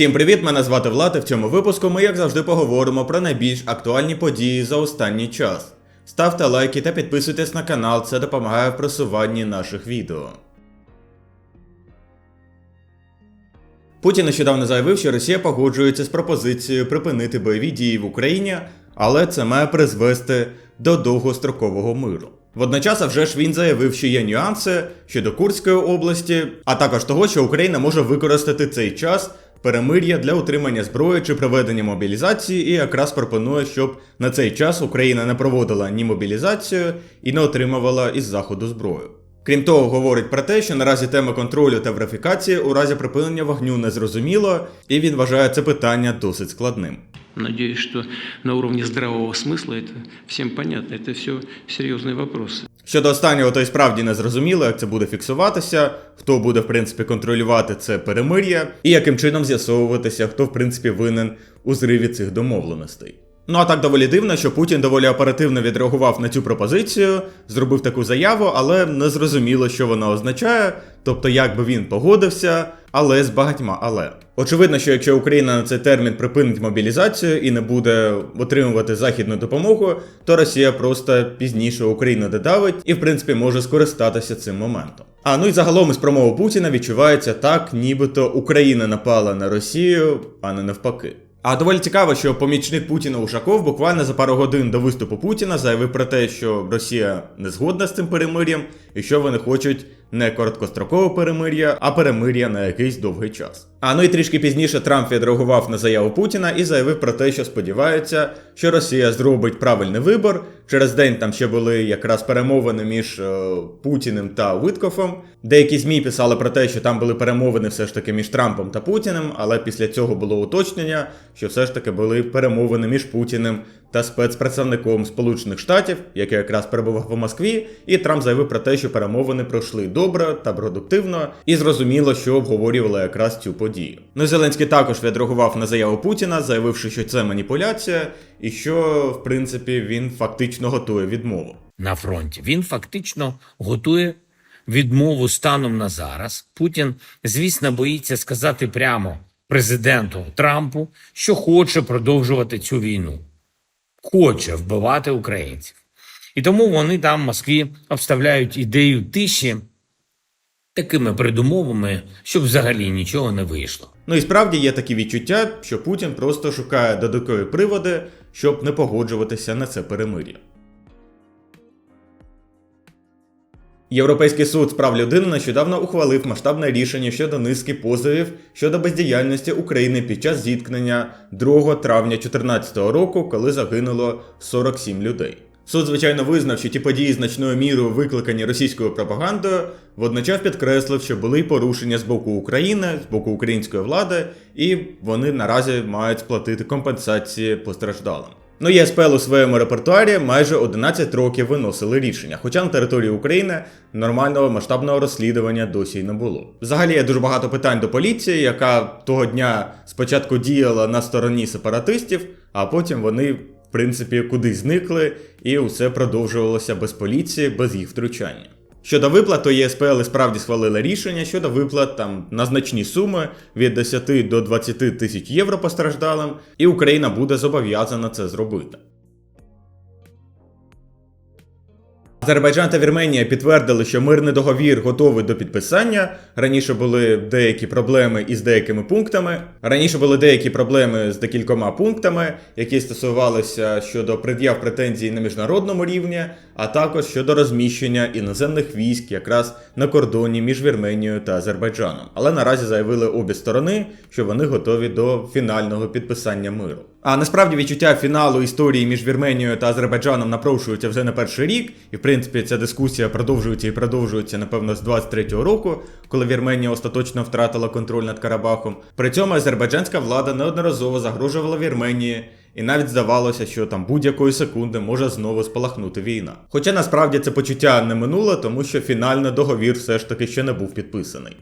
Всім привіт! Мене звати Влад. і В цьому випуску ми, як завжди, поговоримо про найбільш актуальні події за останній час. Ставте лайки та підписуйтесь на канал, це допомагає в просуванні наших відео. Путін нещодавно заявив, що Росія погоджується з пропозицією припинити бойові дії в Україні, але це має призвести до довгострокового миру. Водночас, а вже ж він заявив, що є нюанси щодо Курської області, а також того, що Україна може використати цей час перемир'я для утримання зброї чи проведення мобілізації, і якраз пропонує, щоб на цей час Україна не проводила ні мобілізацію і не отримувала із заходу зброю. Крім того, говорить про те, що наразі тема контролю та верифікації у разі припинення вогню не зрозуміло, і він вважає це питання досить складним. Надеюсь, что на уровне здравого смысла это всем понятно. Это все серьезные вопросы. Щодо останнього, то й справді не зрозуміло, як це буде фіксуватися, хто буде в принципі контролювати це перемир'я, і яким чином з'ясовуватися, хто в принципі винен у зриві цих домовленостей. Ну а так доволі дивно, що Путін доволі оперативно відреагував на цю пропозицію, зробив таку заяву, але не зрозуміло, що вона означає, тобто як би він погодився, але з багатьма але. Очевидно, що якщо Україна на цей термін припинить мобілізацію і не буде отримувати західну допомогу, то Росія просто пізніше Україну додавить і, в принципі, може скористатися цим моментом. А ну і загалом із промови Путіна відчувається так, нібито Україна напала на Росію, а не навпаки. А доволі цікаво, що помічник Путіна Ушаков буквально за пару годин до виступу Путіна заявив про те, що Росія не згодна з цим перемир'ям і що вони хочуть не короткострокове перемир'я, а перемир'я на якийсь довгий час. А ну і трішки пізніше Трамп відреагував на заяву Путіна і заявив про те, що сподівається, що Росія зробить правильний вибор. Через день там ще були якраз перемовини між е, Путіним та Виткофом. Деякі змі писали про те, що там були перемовини все ж таки між Трампом та Путіним, але після цього було уточнення, що все ж таки були перемовини між Путіним та спецпредставником Сполучених Штатів, який якраз перебував у Москві, і Трамп заявив про те, що перемовини пройшли добре та продуктивно, і зрозуміло, що обговорювали якраз цю подію. Ну і Зеленський також відреагував на заяву Путіна, заявивши, що це маніпуляція, і що, в принципі, він фактично готує відмову. на фронті. Він фактично готує відмову станом на зараз. Путін, звісно, боїться сказати прямо президенту Трампу, що хоче продовжувати цю війну, хоче вбивати українців. І тому вони там в Москві обставляють ідею тиші такими передумовами, щоб взагалі нічого не вийшло. Ну і справді є такі відчуття, що Путін просто шукає додаткові приводи, щоб не погоджуватися на це перемир'я. Європейський суд з прав людини нещодавно ухвалив масштабне рішення щодо низки позовів щодо бездіяльності України під час зіткнення 2 травня 2014 року, коли загинуло 47 людей. Суд, звичайно, визнав, що ті події значною мірою викликані російською пропагандою, водночас підкреслив, що були порушення з боку України, з боку української влади, і вони наразі мають сплатити компенсації постраждалим. Ну, ЄСПЛ у своєму репертуарі майже 11 років виносили рішення, хоча на території України нормального масштабного розслідування досі й не було. Взагалі є дуже багато питань до поліції, яка того дня спочатку діяла на стороні сепаратистів, а потім вони, в принципі, кудись зникли, і усе продовжувалося без поліції, без їх втручання. Щодо виплат, то ЄСПЛ справді схвалили рішення щодо виплат там на значні суми від 10 до 20 тисяч євро постраждалим, і Україна буде зобов'язана це зробити. Азербайджан та Вірменія підтвердили, що мирний договір готовий до підписання. Раніше були деякі проблеми із деякими пунктами. Раніше були деякі проблеми з декількома пунктами, які стосувалися щодо пред'яв претензій на міжнародному рівні, а також щодо розміщення іноземних військ якраз на кордоні між Вірменією та Азербайджаном. Але наразі заявили обі сторони, що вони готові до фінального підписання миру. А насправді відчуття фіналу історії між Вірменією та Азербайджаном напрошується вже не перший рік, і в принципі ця дискусія продовжується і продовжується, напевно, з 23-го року, коли Вірменія остаточно втратила контроль над Карабахом. При цьому азербайджанська влада неодноразово загрожувала Вірменії. І навіть здавалося, що там будь-якої секунди може знову спалахнути війна. Хоча насправді це почуття не минуло, тому що фінально договір все ж таки ще не був підписаний.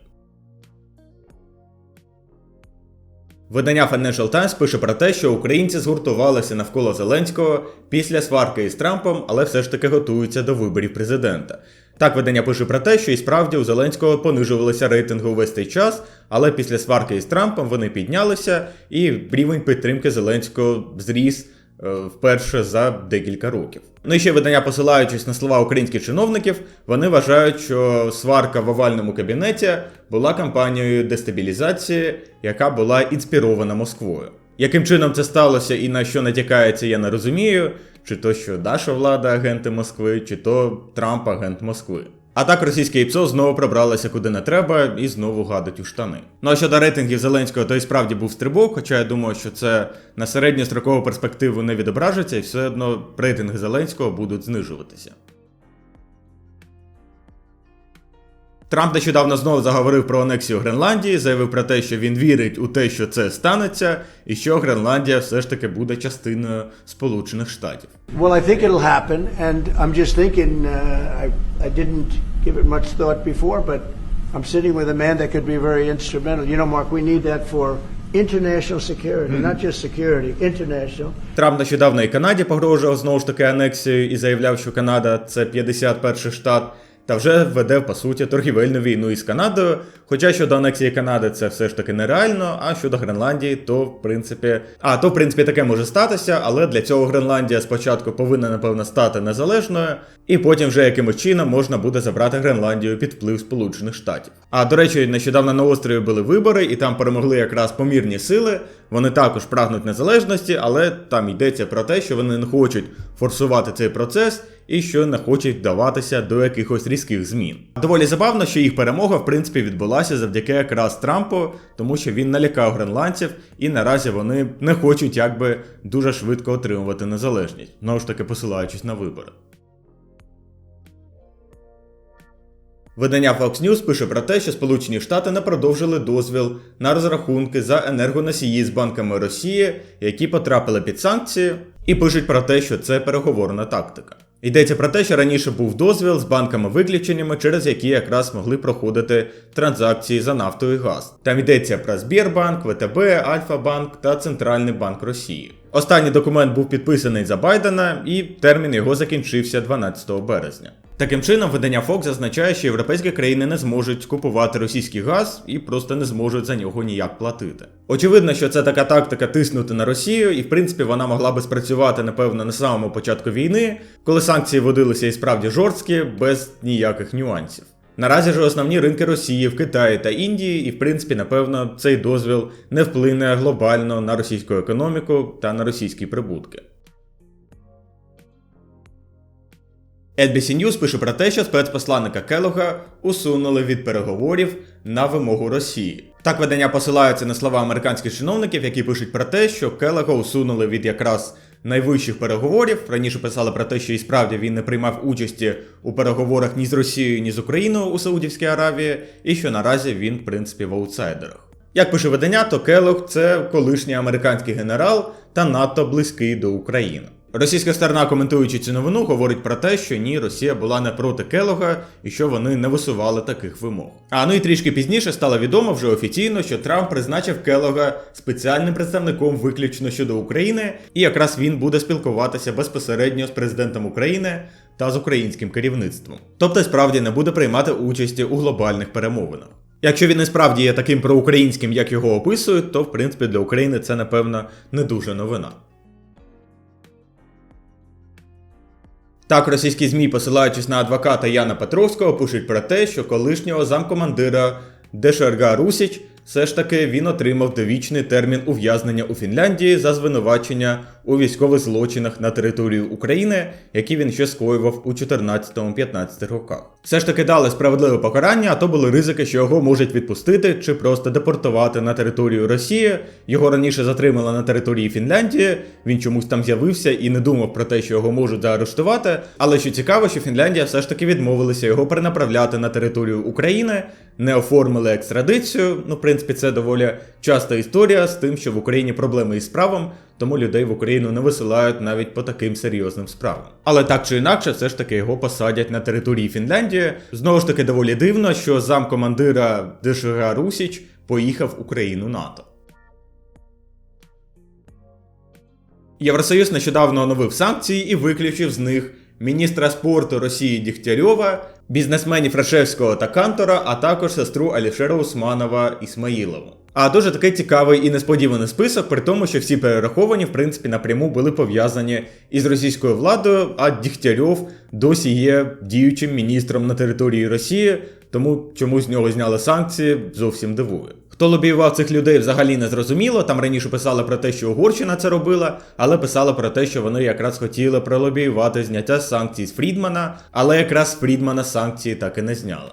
Видання Financial Times пише про те, що українці згуртувалися навколо Зеленського після сварки із Трампом, але все ж таки готуються до виборів президента. Так видання пише про те, що і справді у Зеленського понижувалися рейтинги увесь цей час, але після сварки із Трампом вони піднялися, і рівень підтримки Зеленського зріс е, вперше за декілька років. Ну і ще видання, посилаючись на слова українських чиновників, вони вважають, що сварка в овальному кабінеті була кампанією дестабілізації, яка була інспірована Москвою. Яким чином це сталося і на що натякається, я не розумію. Чи то що наша влада агенти Москви, чи то Трамп агент Москви. А так російське ІПСО знову пробралося куди не треба і знову гадить у штани. Ну а щодо рейтингів Зеленського, то і справді був стрибок, хоча я думаю, що це на середньострокову перспективу не відображиться, і все одно рейтинги Зеленського будуть знижуватися. Трамп нещодавно знову заговорив про анексію Гренландії, заявив про те, що він вірить у те, що це станеться, і що Гренландія все ж таки буде частиною Сполучених Штатів. Well, I think it'll happen, and I'm just thinking. Uh, I I didn't give it much thought before, but I'm sitting with a man that could be very instrumental. You know, Mark, we need that for international security, not just security, international. Трамп нещодавно і Канаді погрожував знову ж таки анексією і заявляв, що Канада це 51 штат. Та вже веде по суті торгівельну війну із Канадою. Хоча щодо анексії Канади це все ж таки нереально. А щодо Гренландії, то в принципі, а то в принципі таке може статися, але для цього Гренландія спочатку повинна напевно стати незалежною, і потім вже якимось чином можна буде забрати Гренландію під вплив Сполучених Штатів. А до речі, нещодавно на острові були вибори, і там перемогли якраз помірні сили. Вони також прагнуть незалежності, але там йдеться про те, що вони не хочуть форсувати цей процес і що не хочуть вдаватися до якихось різких змін. Доволі забавно, що їх перемога в принципі відбулася завдяки якраз Трампу, тому що він налякав гренландців, і наразі вони не хочуть якби дуже швидко отримувати незалежність, знову ж таки посилаючись на вибори. Видання Fox News пише про те, що Сполучені Штати не продовжили дозвіл на розрахунки за енергоносії з банками Росії, які потрапили під санкції, і пишуть про те, що це переговорна тактика. Йдеться про те, що раніше був дозвіл з банками-виключеннями, через які якраз могли проходити транзакції за нафту і газ. Там йдеться про Збірбанк, ВТБ, Альфа-банк та Центральний банк Росії. Останній документ був підписаний за Байдена, і термін його закінчився 12 березня. Таким чином, видання Fox зазначає, що європейські країни не зможуть купувати російський газ і просто не зможуть за нього ніяк платити. Очевидно, що це така тактика тиснути на Росію, і в принципі вона могла би спрацювати, напевно, на самому початку війни, коли санкції водилися і справді жорсткі, без ніяких нюансів. Наразі ж основні ринки Росії в Китаї та Індії, і в принципі, напевно, цей дозвіл не вплине глобально на російську економіку та на російські прибутки. NBC News пише про те, що спецпосланника Келога усунули від переговорів на вимогу Росії. Так видання посилаються на слова американських чиновників, які пишуть про те, що Келога усунули від якраз найвищих переговорів. Раніше писали про те, що і справді він не приймав участі у переговорах ні з Росією, ні з Україною у Саудівській Аравії, і що наразі він, в принципі, в аутсайдерах. Як пише видання, то Келог це колишній американський генерал та надто близький до України. Російська сторона, коментуючи цю новину, говорить про те, що ні, Росія була не проти Келога і що вони не висували таких вимог. А ну і трішки пізніше стало відомо вже офіційно, що Трамп призначив Келога спеціальним представником виключно щодо України, і якраз він буде спілкуватися безпосередньо з президентом України та з українським керівництвом. Тобто, справді не буде приймати участі у глобальних перемовинах. Якщо він і справді є таким проукраїнським, як його описують, то в принципі для України це напевно не дуже новина. Так, російські ЗМІ, посилаючись на адвоката Яна Петровського, пишуть про те, що колишнього замкомандира ДШРГ Русіч все ж таки він отримав довічний термін ув'язнення у Фінляндії за звинувачення у військових злочинах на території України, які він ще скоював у 14-15 роках. Все ж таки дали справедливе покарання, а то були ризики, що його можуть відпустити чи просто депортувати на територію Росії. Його раніше затримали на території Фінляндії. Він чомусь там з'явився і не думав про те, що його можуть заарештувати. Але що цікаво, що Фінляндія все ж таки відмовилася його перенаправляти на територію України, не оформили екстрадицію. Ну, в принципі, це доволі часта історія з тим, що в Україні проблеми із правом, тому людей в Україну не висилають навіть по таким серйозним справам. Але так чи інакше, все ж таки його посадять на території Фінляндії. Знову ж таки, доволі дивно, що замкомандира ДШГ Русіч поїхав Україну НАТО. Євросоюз нещодавно оновив санкції і виключив з них міністра спорту Росії Дігтярьова, бізнесменів Рашевського та Кантора, а також сестру Алішера Усманова Ісмаїлову. А дуже такий цікавий і несподіваний список, при тому, що всі перераховані, в принципі, напряму були пов'язані із російською владою, а Дігтярьов досі є діючим міністром на території Росії, тому чому з нього зняли санкції, зовсім дивує. Хто лобіював цих людей взагалі не зрозуміло. Там раніше писали про те, що Угорщина це робила, але писали про те, що вони якраз хотіли пролобіювати зняття санкцій з Фрідмана, але якраз Фрідмана санкції так і не зняли.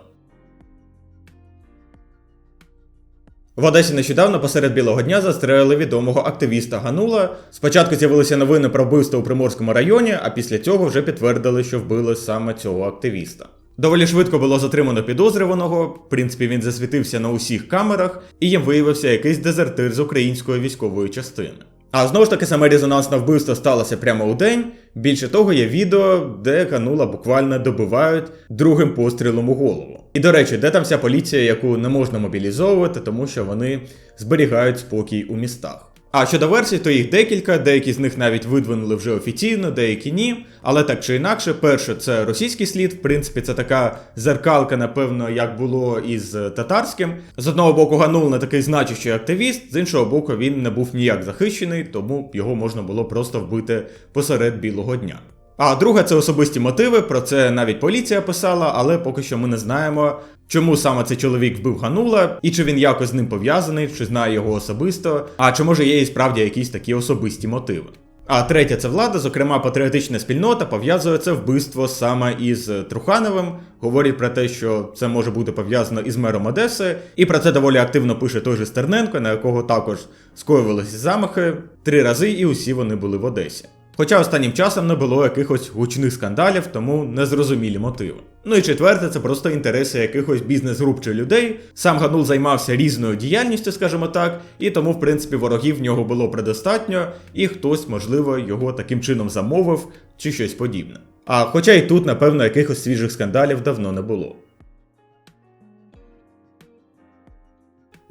В Одесі нещодавно посеред білого дня застрелили відомого активіста Ганула. Спочатку з'явилися новини про вбивство у Приморському районі, а після цього вже підтвердили, що вбили саме цього активіста. Доволі швидко було затримано підозрюваного. В принципі, він засвітився на усіх камерах, і їм виявився якийсь дезертир з української військової частини. А знову ж таки, саме резонансне вбивство сталося прямо у день. Більше того, є відео, де Ганула буквально добивають другим пострілом у голову. І до речі, де там вся поліція, яку не можна мобілізовувати, тому що вони зберігають спокій у містах. А щодо версій, то їх декілька, деякі з них навіть видвинули вже офіційно, деякі ні. Але так чи інакше, перше, це російський слід. В принципі, це така зеркалка, напевно, як було із татарським. З одного боку, Ганул не такий значущий активіст, з іншого боку, він не був ніяк захищений, тому його можна було просто вбити посеред білого дня. А друге, це особисті мотиви. Про це навіть поліція писала, але поки що ми не знаємо, чому саме цей чоловік вбив Ганула, і чи він якось з ним пов'язаний, чи знає його особисто, а чи може є і справді якісь такі особисті мотиви. А третє це влада, зокрема патріотична спільнота, пов'язує це вбивство саме із Трухановим. Говорить про те, що це може бути пов'язано із мером Одеси, і про це доволі активно пише той же Стерненко, на якого також скоювалися замахи три рази, і усі вони були в Одесі. Хоча останнім часом не було якихось гучних скандалів, тому незрозумілі мотиви. Ну і четверте, це просто інтереси якихось бізнес-груп чи людей. Сам Ганул займався різною діяльністю, скажімо так, і тому, в принципі, ворогів в нього було предостатньо, і хтось, можливо, його таким чином замовив чи щось подібне. А хоча і тут, напевно, якихось свіжих скандалів давно не було.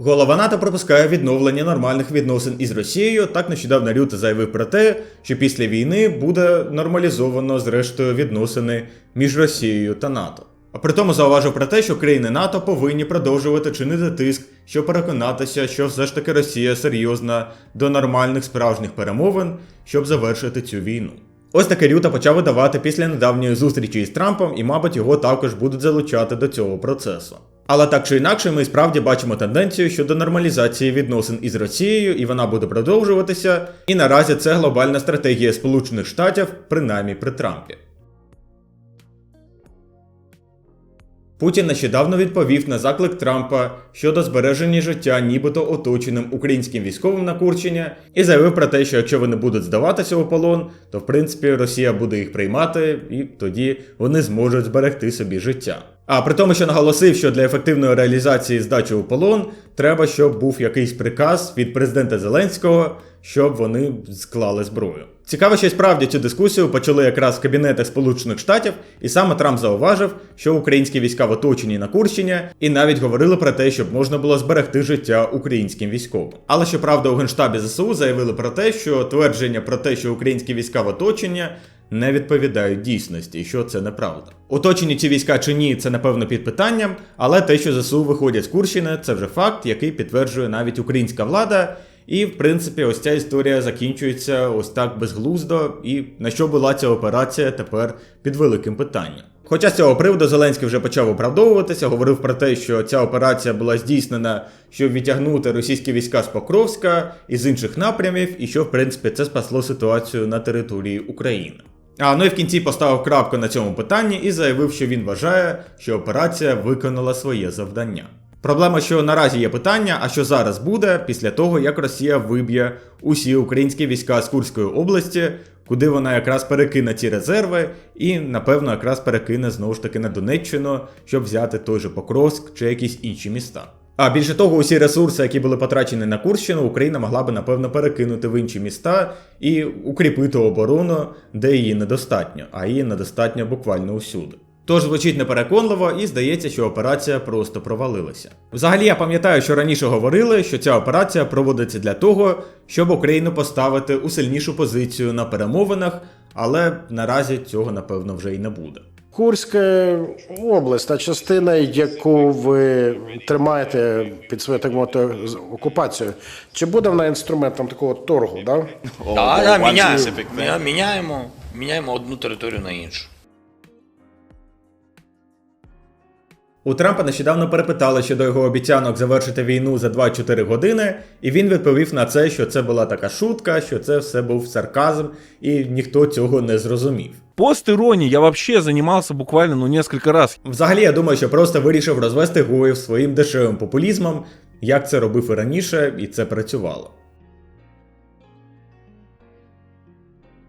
Голова НАТО пропускає відновлення нормальних відносин із Росією. Так нещодавно Рюте заявив про те, що після війни буде нормалізовано зрештою відносини між Росією та НАТО. А при тому зауважив про те, що країни НАТО повинні продовжувати чинити тиск, щоб переконатися, що все ж таки Росія серйозна до нормальних справжніх перемовин, щоб завершити цю війну. Ось таке Рюта почав видавати після недавньої зустрічі із Трампом, і, мабуть, його також будуть залучати до цього процесу. Але так чи інакше, ми справді бачимо тенденцію щодо нормалізації відносин із Росією, і вона буде продовжуватися. І наразі це глобальна стратегія Сполучених Штатів, принаймні при Трампі. Путін нещодавно відповів на заклик Трампа щодо збереження життя нібито оточеним українським військовим на Курщині і заявив про те, що якщо вони будуть здаватися у полон, то в принципі Росія буде їх приймати, і тоді вони зможуть зберегти собі життя. А при тому, що наголосив, що для ефективної реалізації здачі у полон треба, щоб був якийсь приказ від президента Зеленського, щоб вони склали зброю. Цікаво, що справді цю дискусію почали якраз в кабінетах Сполучених Штатів, і саме Трамп зауважив, що українські війська в оточенні на Курщині, і навіть говорили про те, щоб можна було зберегти життя українським військовим. Але щоправда, у генштабі ЗСУ заявили про те, що твердження про те, що українські війська в оточенні не відповідають дійсності, що це неправда. Оточені ці війська чи ні, це напевно під питанням, але те, що ЗСУ виходять з Курщини, це вже факт, який підтверджує навіть українська влада. І, в принципі, ось ця історія закінчується ось так безглуздо, і на що була ця операція тепер під великим питанням. Хоча з цього приводу Зеленський вже почав оправдовуватися, говорив про те, що ця операція була здійснена, щоб відтягнути російські війська з Покровська і з інших напрямів, і що, в принципі, це спасло ситуацію на території України. А ну і в кінці поставив крапку на цьому питанні і заявив, що він вважає, що операція виконала своє завдання. Проблема, що наразі є питання, а що зараз буде після того, як Росія виб'є усі українські війська з Курської області, куди вона якраз перекине ці резерви, і напевно якраз перекине знову ж таки на Донеччину, щоб взяти той же Покровськ чи якісь інші міста. А більше того, усі ресурси, які були потрачені на Курщину, Україна могла би напевно перекинути в інші міста і укріпити оборону, де її недостатньо, а її недостатньо буквально усюди. Тож звучить непереконливо і здається, що операція просто провалилася. Взагалі, я пам'ятаю, що раніше говорили, що ця операція проводиться для того, щоб Україну поставити у сильнішу позицію на перемовинах, але наразі цього напевно вже й не буде. Курська область, та частина, яку ви тримаєте під своєю так мовити з- окупацією, чи буде вона інструментом такого торгу? Да? Так, Да, да, міняємо, міняємо, міняємо одну територію на іншу. У Трампа нещодавно перепитали щодо його обіцянок завершити війну за 2-4 години, і він відповів на це, що це була така шутка, що це все був сарказм, і ніхто цього не зрозумів. Пост иронии я вообще занимался буквально ну несколько раз. Взагалі, я думаю, що просто вирішив розвести гоїв своїм дешевим популізмом, як це робив і раніше, і це працювало.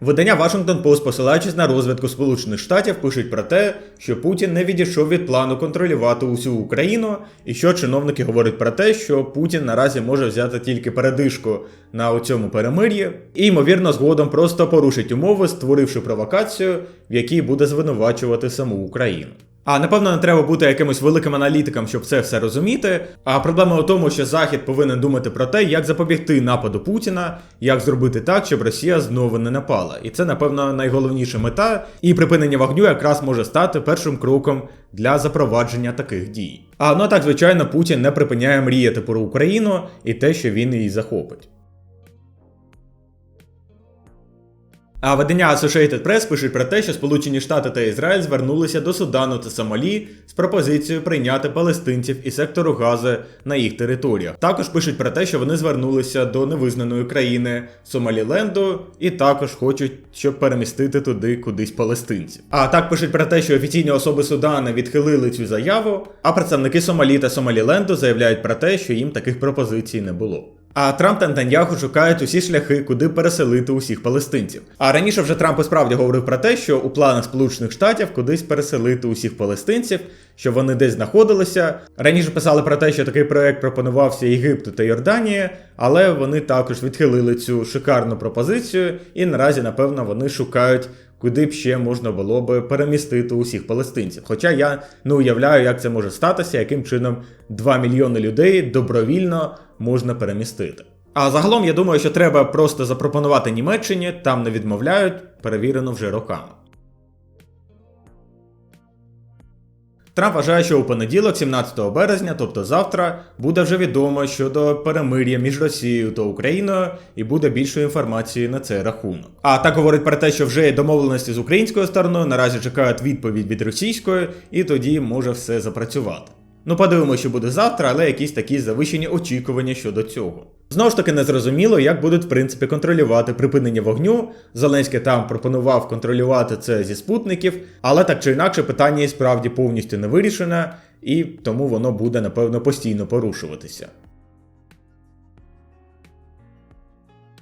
Видання Washington Post, посилаючись на розвитку Сполучених Штатів, пишуть про те, що Путін не відійшов від плану контролювати усю Україну, і що чиновники говорять про те, що Путін наразі може взяти тільки передишку на цьому перемир'ї, і ймовірно згодом просто порушить умови, створивши провокацію, в якій буде звинувачувати саму Україну. А напевно не треба бути якимось великим аналітиком, щоб це все розуміти. А проблема у тому, що Захід повинен думати про те, як запобігти нападу Путіна, як зробити так, щоб Росія знову не напала. І це, напевно, найголовніша мета, і припинення вогню якраз може стати першим кроком для запровадження таких дій. А ну а так, звичайно, Путін не припиняє мріяти про Україну і те, що він її захопить. А видання Associated Press пишуть про те, що Сполучені Штати та Ізраїль звернулися до Судану та Сомалі з пропозицією прийняти палестинців із сектору Гази на їх територіях. Також пишуть про те, що вони звернулися до невизнаної країни Сомаліленду і також хочуть, щоб перемістити туди кудись палестинців. А так пишуть про те, що офіційні особи Судана відхилили цю заяву, а представники Сомалі та Сомаліленду заявляють про те, що їм таких пропозицій не було. А Трамп та Нетаньяху шукають усі шляхи, куди переселити усіх палестинців. А раніше вже Трамп і справді говорив про те, що у планах Сполучених Штатів кудись переселити усіх палестинців, що вони десь знаходилися. Раніше писали про те, що такий проект пропонувався Єгипту та Йорданії, але вони також відхилили цю шикарну пропозицію, і наразі, напевно, вони шукають. Куди б ще можна було би перемістити усіх палестинців. Хоча я не уявляю, як це може статися, яким чином 2 мільйони людей добровільно можна перемістити. А загалом я думаю, що треба просто запропонувати Німеччині, там не відмовляють, перевірено вже роками. Трамп вважає, що у понеділок, 17 березня, тобто завтра, буде вже відомо щодо перемир'я між Росією та Україною і буде більше інформації на цей рахунок. А так говорить про те, що вже є домовленості з українською стороною, наразі чекають відповідь від російської, і тоді може все запрацювати. Ну, подивимося, що буде завтра, але якісь такі завищені очікування щодо цього. Знову ж таки, не зрозуміло, як будуть в принципі контролювати припинення вогню. Зеленський там пропонував контролювати це зі спутників, але так чи інакше питання і справді повністю не вирішене, і тому воно буде напевно постійно порушуватися.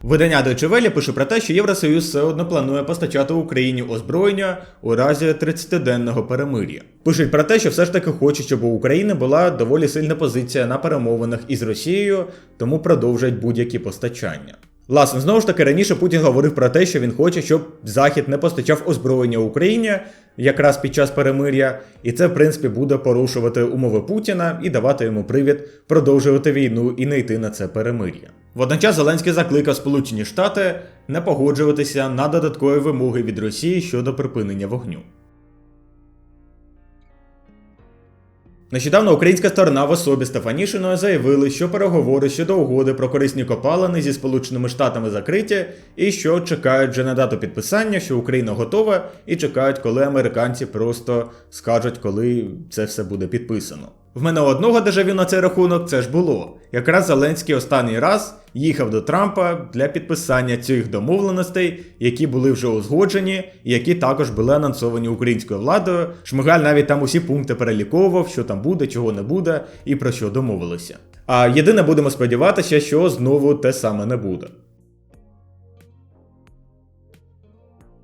Видання Deutsche Welle пише про те, що Євросоюз все одно планує постачати Україні озброєння у разі 30-денного перемир'я. Пишуть про те, що все ж таки хочуть, щоб у України була доволі сильна позиція на перемовинах із Росією, тому продовжать будь-які постачання. Власне, знову ж таки, раніше Путін говорив про те, що він хоче, щоб Захід не постачав озброєння Україні якраз під час перемир'я, і це, в принципі, буде порушувати умови Путіна і давати йому привід продовжувати війну і не йти на це перемир'я. Водночас Зеленський закликав Сполучені Штати не погоджуватися на додаткові вимоги від Росії щодо припинення вогню. Нещодавно українська сторона в особі Стефанішиної заявили, що переговори щодо угоди про корисні копалини зі Сполученими Штатами закриті, і що чекають вже на дату підписання, що Україна готова, і чекають, коли американці просто скажуть, коли це все буде підписано. В мене одного дежавю на цей рахунок це ж було. Якраз Зеленський останній раз їхав до Трампа для підписання цих домовленостей, які були вже узгоджені, і які також були анонсовані українською владою. Шмигаль навіть там усі пункти переліковував, що там буде, чого не буде і про що домовилися. А єдине будемо сподіватися, що знову те саме не буде.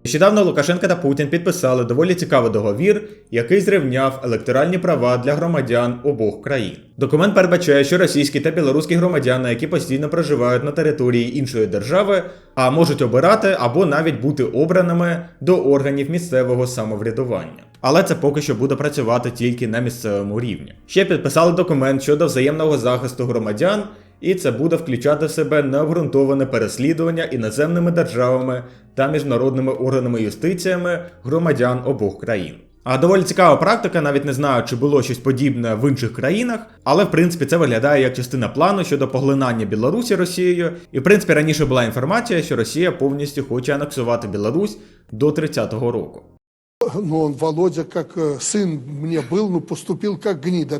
Нещодавно Лукашенко та Путін підписали доволі цікавий договір, який зрівняв електоральні права для громадян обох країн. Документ передбачає, що російські та білоруські громадяни, які постійно проживають на території іншої держави, а можуть обирати або навіть бути обраними до органів місцевого самоврядування. Але це поки що буде працювати тільки на місцевому рівні. Ще підписали документ щодо взаємного захисту громадян, і це буде включати в себе необґрунтоване переслідування іноземними державами та міжнародними органами юстиціями громадян обох країн. А доволі цікава практика, навіть не знаю, чи було щось подібне в інших країнах, але в принципі це виглядає як частина плану щодо поглинання Білорусі Росією. І в принципі раніше була інформація, що Росія повністю хоче анексувати Білорусь до 30-го року. Ну, он, Володя, как э, сын мне был, ну, поступил как гнида.